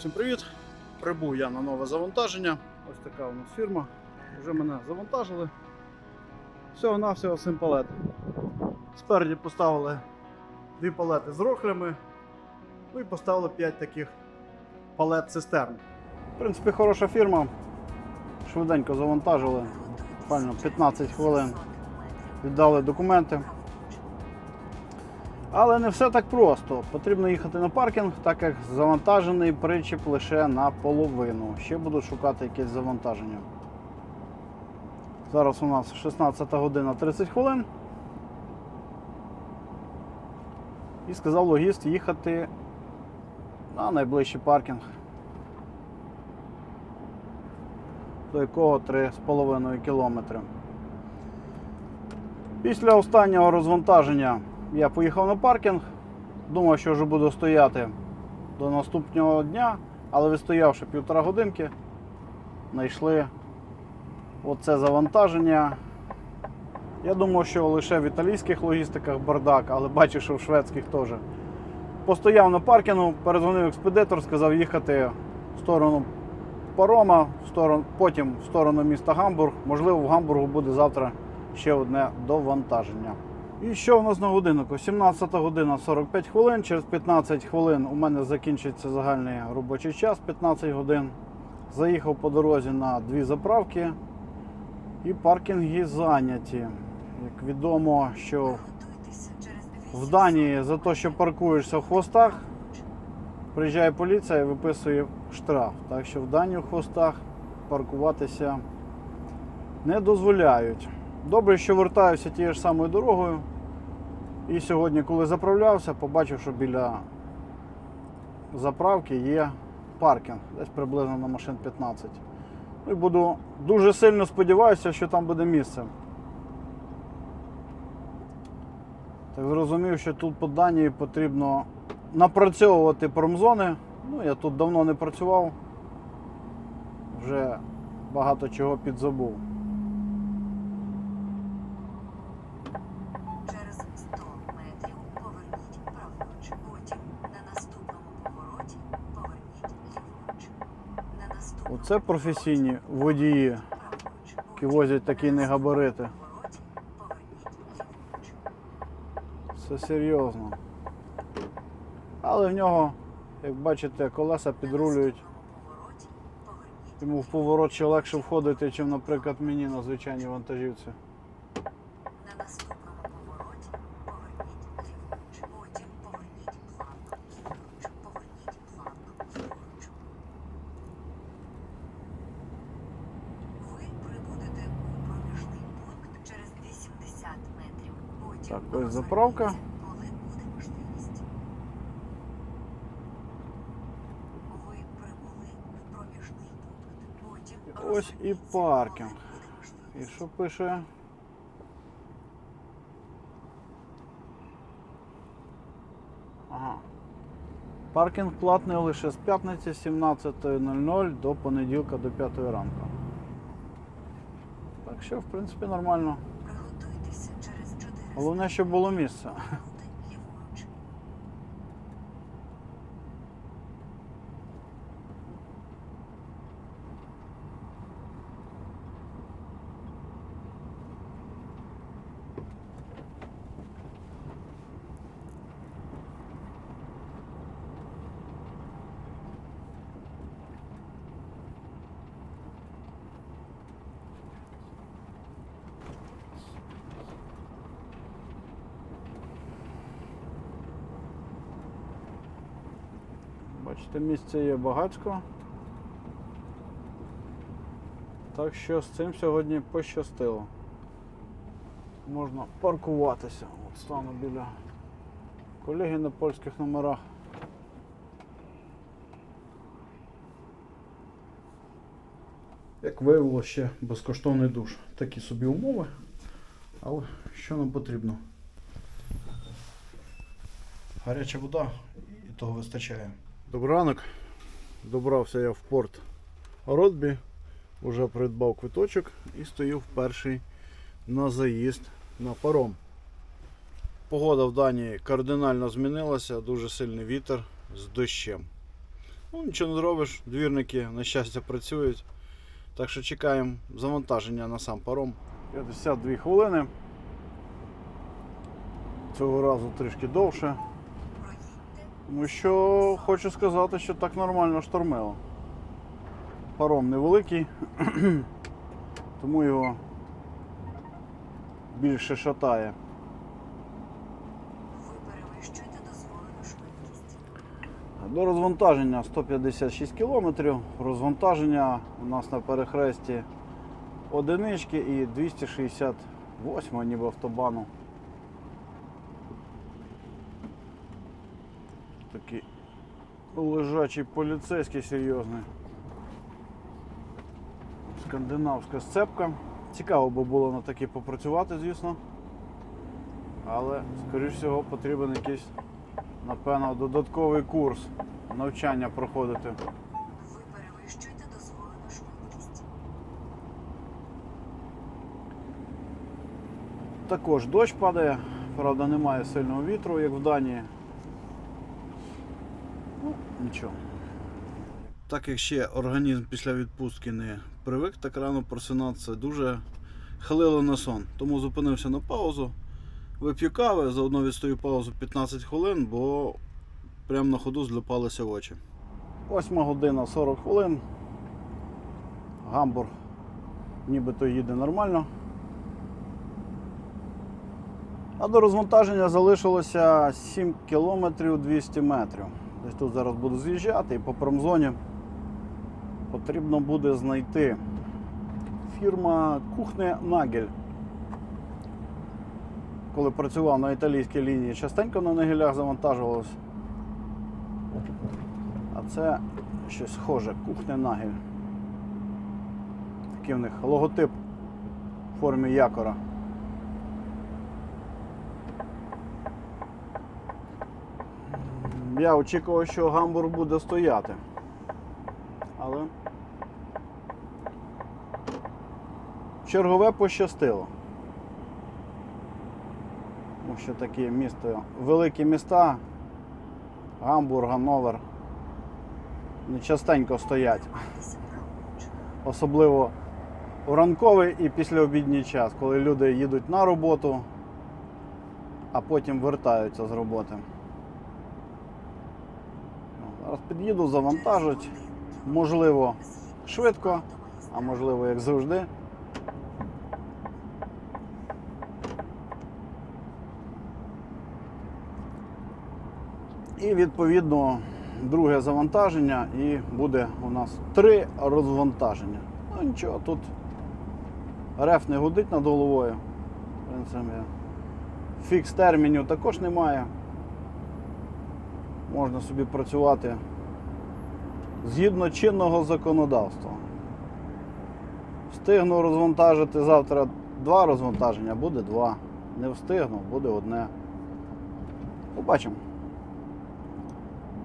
Всім привіт! Прибув я на нове завантаження. Ось така у нас фірма. Вже мене завантажили. Всього навсього 7 палет. Спереді поставили дві палети з рохлями. Ну і поставили 5 таких палет цистерн. В принципі, хороша фірма. Швиденько завантажили. Буквально 15 хвилин віддали документи. Але не все так просто. Потрібно їхати на паркінг, так як завантажений причіп лише наполовину. Ще буду шукати якесь завантаження. Зараз у нас 16 година 30 хвилин. І сказав логіст їхати на найближчий паркінг. До якого 3,5 кілометри. Після останнього розвантаження я поїхав на паркінг. Думав, що вже буду стояти до наступного дня, але відстоявши півтора годинки, знайшли оце завантаження. Я думав, що лише в італійських логістиках бардак, але бачу, що в шведських теж. Постояв на паркінгу, перезвонив експедитор, сказав їхати в сторону парома, в сторону, потім в сторону міста Гамбург. Можливо, в Гамбургу буде завтра ще одне довантаження. І що в нас на годиннику? 17 година 45 хвилин. Через 15 хвилин у мене закінчиться загальний робочий час 15 годин. Заїхав по дорозі на дві заправки і паркінги зайняті. Як відомо, що в Данії за те, що паркуєшся в хвостах, приїжджає поліція і виписує штраф. Так що в Данії в хвостах паркуватися не дозволяють. Добре, що вертаюся тією ж самою дорогою. І сьогодні, коли заправлявся, побачив, що біля заправки є паркінг, десь приблизно на машин 15. Ну і буду дуже сильно сподіваюся, що там буде місце. Так зрозумів, що тут по Данії потрібно напрацьовувати промзони. Ну, я тут давно не працював, вже багато чого підзабув. Через 100 метрів поверніть праворуч. Потім на наступному повороті поверніть ліворуч. На Оце професійні водії, які возять такі негабарити. Все серйозно. Але в нього, як бачите, колеса підрулюють. Йому в поворот ще легше входити, ніж, наприклад, мені на звичайній вантажівці. на наступному повороті поверніть ліворуч. Потім поверніть плавно ліворуч. Поверніть плавно ліворуч. Ви прибудете у проміжний пункт через 80 метрів. Потім Так, ось заправка. розверніться, коли буде можливість. Ви прибули в проміжний пункт. Потім Ось і паркінг. І що пише? Ага. Паркінг платний лише з п'ятниці 17.00 до понеділка до 5 ранку. Так що, в принципі, нормально. Приготуйтеся через 4 Головне, щоб було місце. Бачите, місце є багатько. Так що з цим сьогодні пощастило. Можна паркуватися. От стану біля колеги на польських номерах. Як виявилося, ще безкоштовний душ. Такі собі умови. Але що нам потрібно? Гаряча вода і того вистачає. Добрий ранок. Добрався я в порт Ротбі. Уже придбав квиточок і стою перший на заїзд на паром. Погода в Данії кардинально змінилася, дуже сильний вітер з дощем. Ну, нічого не зробиш, двірники, на щастя, працюють. Так що чекаємо завантаження на сам паром. 52 хвилини. Цього разу трішки довше. Тому що хочу сказати, що так нормально штормило. Паром невеликий, тому його більше шатає. Ви перевищуєте дозволену швидкість. До розвантаження 156 км. Розвантаження у нас на перехресті одинички і 268 ніби автобану. Такий лежачий поліцейський серйозний. Скандинавська сцепка. Цікаво би було на такій попрацювати, звісно. Але, скоріш всього, потрібен якийсь напевно, додатковий курс навчання проходити. Ви перевищуєте дозволену швидкість. Також дощ падає, правда, немає сильного вітру, як в Данії. Нічого. Так як ще організм після відпустки не привик так рано просинатися, дуже хилило на сон. Тому зупинився на паузу, вип'ю кави, заодно відстою паузу 15 хвилин, бо прямо на ходу злипалися очі. 8 година 40 хвилин. Гамбург нібито їде нормально. А до розвантаження залишилося 7 кілометрів 200 метрів. Десь тут зараз буду з'їжджати і по промзоні потрібно буде знайти фірма Кухне Нагель. Коли працював на італійській лінії, частенько на Нагелях завантажувалось. А це щось схоже, Кухне Нагель. Такий в них логотип в формі якора. Я очікував, що гамбург буде стояти. Але чергове пощастило. Тому що такі місто, великі міста, Гамбург, Ганновер, не частенько стоять. Особливо у ранковий і післяобідній час, коли люди їдуть на роботу, а потім вертаються з роботи. Під'їду, завантажуть. Можливо, швидко, а можливо, як завжди. І відповідно друге завантаження, і буде у нас три розвантаження. Ну нічого, тут реф не гудить над головою. В принципі, фікс термінів також немає. Можна собі працювати згідно чинного законодавства. Встигну розвантажити завтра два розвантаження, буде два. Не встигну, буде одне. Побачимо.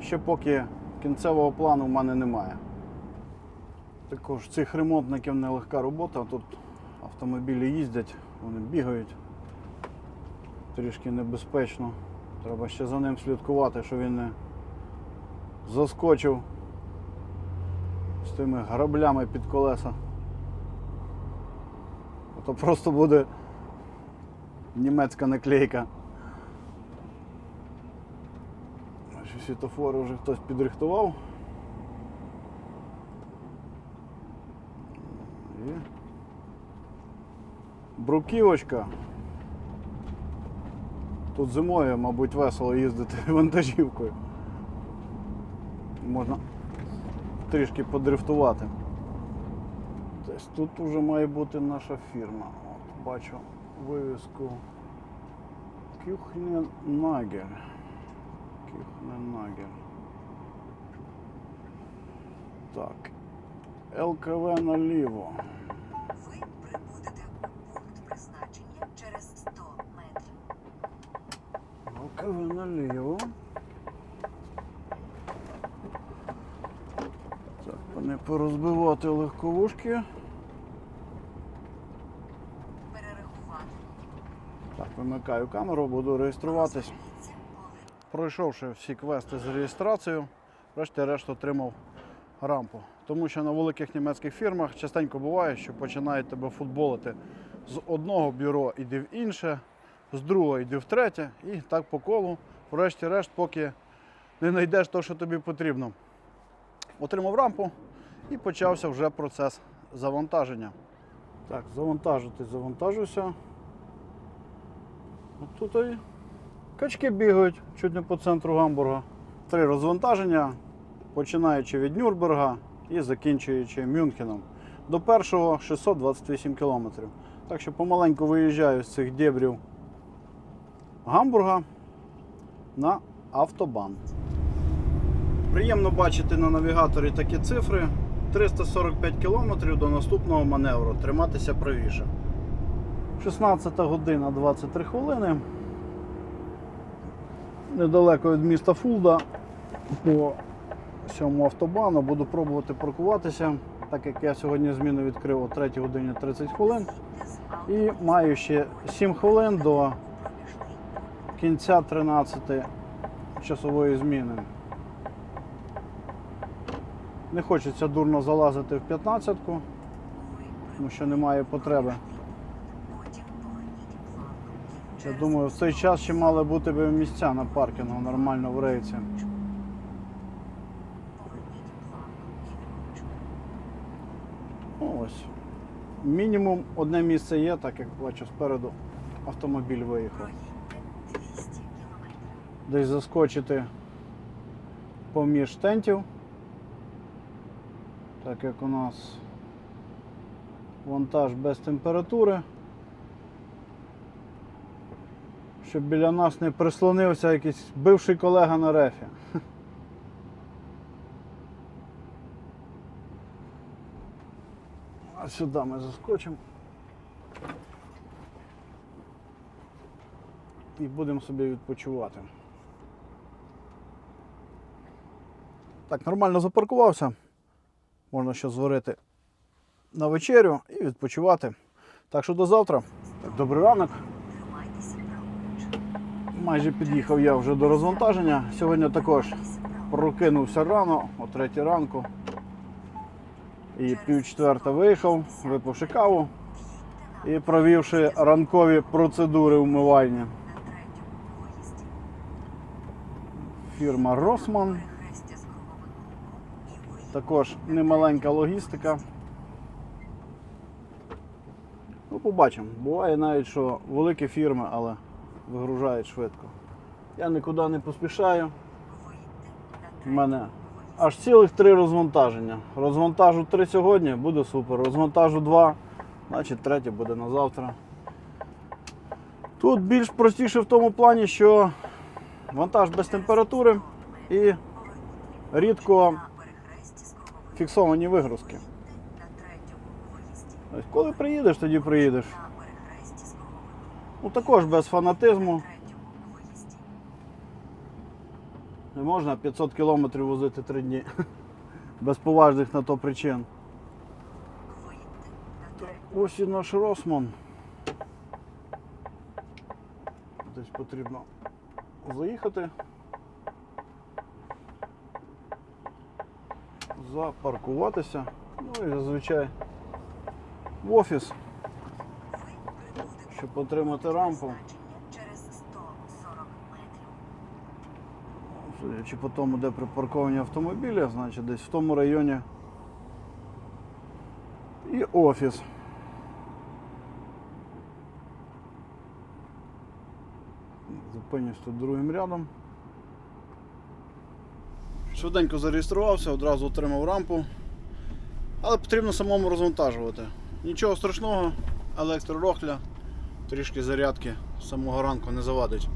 Ще поки кінцевого плану в мене немає. Також цих ремонтників нелегка робота. Тут автомобілі їздять, вони бігають. Трішки небезпечно. Треба ще за ним слідкувати, щоб він не заскочив з тими граблями під колеса. А То просто буде німецька наклейка. Наші світофори вже хтось підрихтував. І бруківочка. Тут зимою, мабуть, весело їздити вантажівкою. Можна трішки подрифтувати. Десь тут вже має бути наша фірма. От, бачу вивіску Кюхне Нагер. Кюхне Нагер. Так. ЛКВ наліво. ЛКВ наліво. Так, не порозбивати легковушки. Перерахувати. Так, вимикаю камеру, буду реєструватись. Пройшовши всі квести з реєстрацією, врешті-решт отримав рампу. Тому що на великих німецьких фірмах частенько буває, що починають тебе футболити з одного бюро йди в інше, з другого йди в третє, і так по колу, врешті-решт, поки не знайдеш те, що тобі потрібно. Отримав рампу і почався вже процес завантаження. Так, завантажити, завантажуся. От тут і качки бігають чуть не по центру Гамбурга. Три розвантаження, починаючи від Нюрнберга і закінчуючи Мюнхеном. До першого 628 кілометрів. Так що помаленьку виїжджаю з цих дебрів Гамбурга на автобан. Приємно бачити на навігаторі такі цифри. 345 кілометрів до наступного маневру. Триматися правіше. 16 година 23 хвилини. Недалеко від міста Фулда по цьому автобану буду пробувати паркуватися, так як я сьогодні зміну відкрив о 3 годині 30 хвилин. І маю ще 7 хвилин до кінця 13 часової зміни. Не хочеться дурно залазити в 15-ку, тому що немає потреби. Я думаю, в цей час ще мали бути б місця на паркінгу нормально в рейці. Ну, Ось. Мінімум одне місце є, так як бачу спереду автомобіль виїхав. Десь заскочити поміж тентів. Так як у нас вантаж без температури. Щоб біля нас не прислонився якийсь бивший колега на рефі. А сюди ми заскочимо. І будемо собі відпочивати. Так, нормально запаркувався. Можна ще зварити на вечерю і відпочивати. Так що до завтра. Так, добрий ранок. Майже під'їхав я вже до розвантаження. Сьогодні також прокинувся рано, о 3 ранку. І пів четверта виїхав, випивши каву і провівши ранкові процедури вмивання. Фірма Росман. Також немаленька логістика. Ну, побачимо. Буває навіть, що великі фірми, але вигружають швидко. Я нікуди не поспішаю. У мене аж цілих три розвантаження. Розвантажу три сьогодні, буде супер. Розвантажу два, значить третє буде на завтра. Тут більш простіше в тому плані, що вантаж без температури і рідко фіксовані вигрузки. Ось коли приїдеш, тоді приїдеш. Ну також без фанатизму. Не можна 500 кілометрів возити 3 дні. Без поважних на то причин. Ось і наш Росман. Десь потрібно заїхати. Запаркуватися. Ну і зазвичай в офіс, щоб отримати рампу. Через 140 метрів. Судячи по тому, де припарковані автомобілі, значить десь в тому районі і офіс. Зупинюсь тут другим рядом. Швиденько зареєструвався, одразу отримав рампу. Але потрібно самому розвантажувати. Нічого страшного, електророхля, трішки зарядки з самого ранку не завадить.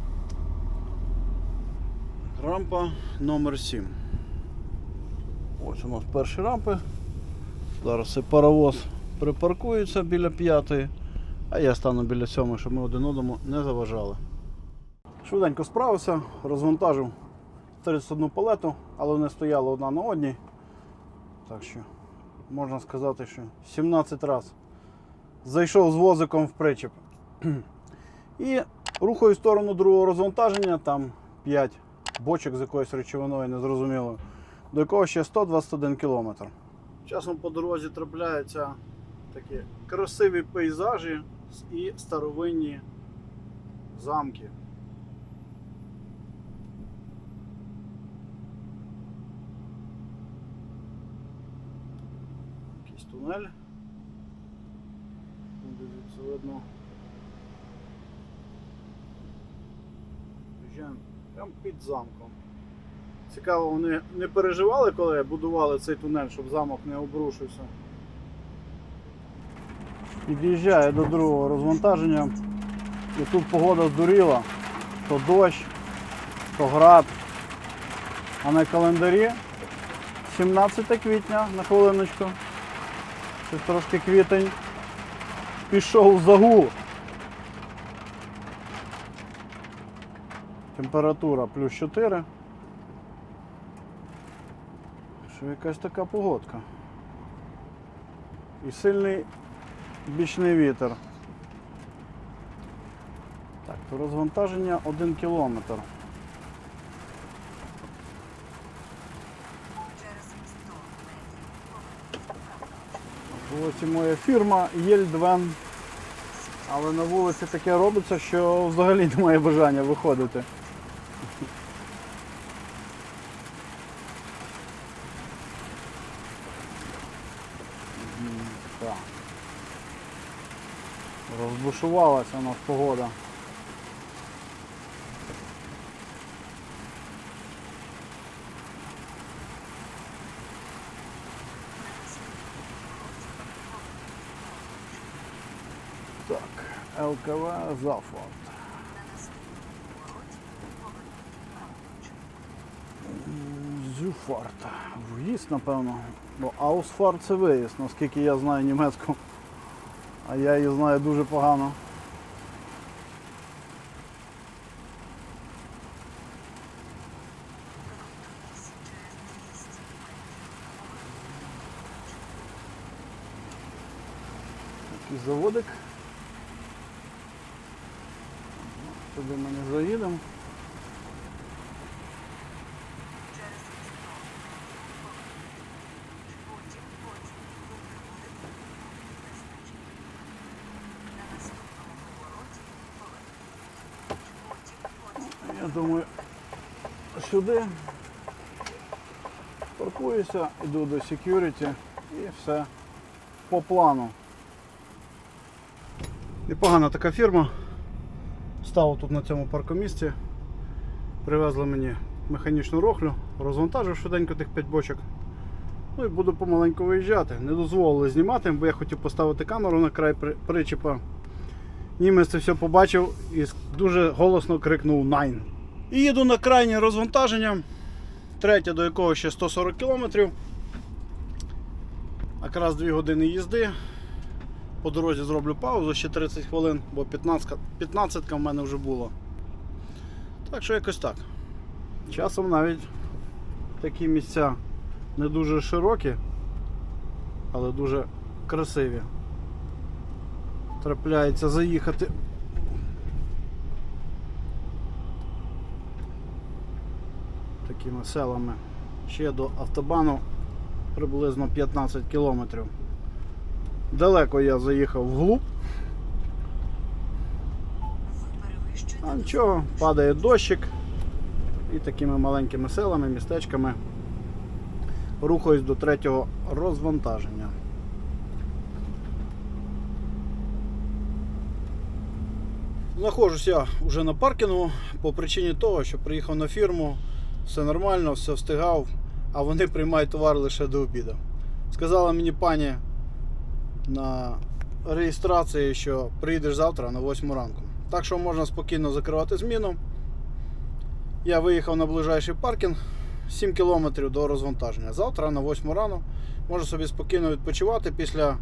Рампа номер 7. Ось у нас перші рампи. Зараз цей паровоз припаркується біля п'ятої, а я стану біля сьомої, щоб ми один одному не заважали. Швиденько справився, розвантажив 31 палету, але вони стояли одна на одній. Так що можна сказати, що 17 разів зайшов з возиком в причеп. І рухаю в сторону другого розвантаження, там 5 бочок з якоюсь речовиною незрозумілою. до якого ще 121 км. Часом по дорозі трапляються такі красиві пейзажі і старовинні замки. Якийсь тунель. Дивіться, видно. Прямо під замком. Цікаво, вони не переживали, коли будували цей тунель, щоб замок не обрушився. Під'їжджає до другого розвантаження. І тут погода здуріла. То дощ, то град. А на календарі 17 квітня на хвилиночку. Це трошки квітень. Пішов загул. Температура плюс 4. Що якась така погодка. І сильний бічний вітер. Так, то розвантаження 1 кілометр. Через 100 метрів поверніть праворуч. і моя фірма Єльдвен. Але на вулиці таке робиться, що взагалі немає бажання виходити. Розбушувалася у нас погода. Так, ЛКВ Зафорд. На наступному повороті поверніть праворуч. Зюфарт. В'їзд, напевно. Бо Аусфарт це виїзд, наскільки я знаю німецьку. А я її знаю дуже погано. Приготуйтесь через 200 метрів поверніть праворуч. Такий заводик. Туди ми не заїдемо. Через 100 метрів поверніть праворуч. Потім, потім ви прибудете до призначення. На наступному повороті поверніть праворуч. Потім, потім Я думаю, сюди паркуюся, йду до security і все по плану. Непогана така фірма. Став тут на цьому паркомісці. Привезли мені механічну рохлю, розвантажив швиденько тих 5 бочок. Ну і буду помаленьку виїжджати. Не дозволили знімати, бо я хотів поставити камеру на край при- причепа. Німець це все побачив і дуже голосно крикнув Найн. І їду на крайнє розвантаження, третє до якого ще 140 км. Якраз 2 години їзди. По дорозі зроблю паузу ще 30 хвилин, бо 15, 15 в мене вже було. Так що якось так. Часом навіть такі місця не дуже широкі, але дуже красиві. Трапляється заїхати такими селами ще до автобану приблизно 15 кілометрів. Далеко я заїхав вглуб, а нічого, падає дощик і такими маленькими селами, містечками рухаюсь до третього розвантаження. Знаходжусь я вже на паркінгу по причині того, що приїхав на фірму, все нормально, все встигав, а вони приймають товар лише до обіду. Сказала мені пані на реєстрації, що приїдеш завтра на 8 ранку. Так що можна спокійно закривати зміну. Я виїхав на ближайший паркінг 7 кілометрів до розвантаження. Завтра на 8 рано можу собі спокійно відпочивати після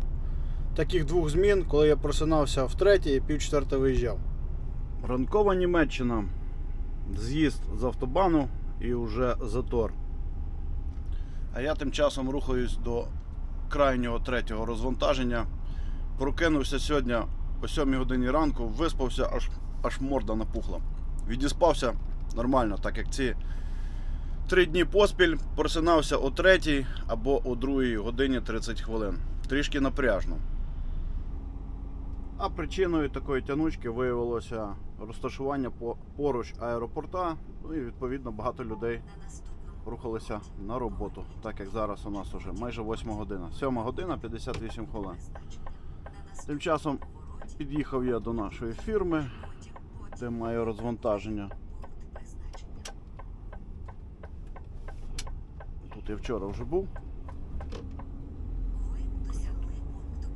таких двох змін, коли я просинався в третій і пів четверте виїжджав. Ранкова Німеччина. З'їзд з автобану і вже затор. А я тим часом рухаюсь до крайнього третього розвантаження. Прокинувся сьогодні о 7 годині ранку, виспався, аж, аж морда напухла. Відіспався нормально, так як ці Три дні поспіль просинався о 3 або о 2 годині 30 хвилин. Трішки напряжно. А причиною такої тянучки виявилося розташування поруч аеропорта. Ну і відповідно багато людей рухалися на роботу, так як зараз у нас уже майже 8 година. 7 година 58 хвилин. Тим часом під'їхав я до нашої фірми, де маю розвантаження. Тут я вчора вже був.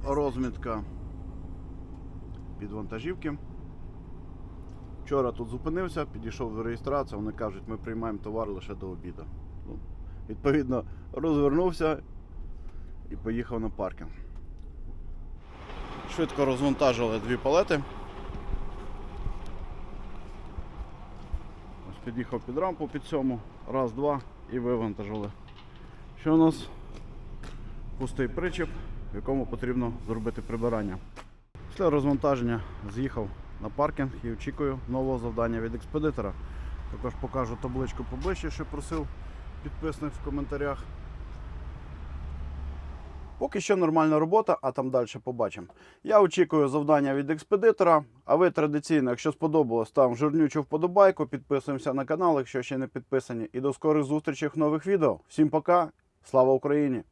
Розмітка під вантажівки. Вчора тут зупинився, підійшов до реєстрації, вони кажуть, ми приймаємо товар лише до обіду. Відповідно, розвернувся і поїхав на паркінг. Швидко розвантажили дві палети. Ось під'їхав під рампу під сьому, раз, два і вивантажили. Що у нас? Пустий причеп, в якому потрібно зробити прибирання. Після розвантаження з'їхав на паркінг і очікую нового завдання від експедитора. Також покажу табличку поближче, що просив підписник в коментарях. Поки що нормальна робота, а там далі побачимо. Я очікую завдання від експедитора. А ви традиційно, якщо сподобалось, ставимо жирнючу вподобайку, підписуємося на канал, якщо ще не підписані. І до скорих зустрічей в нових відео. Всім пока! Слава Україні!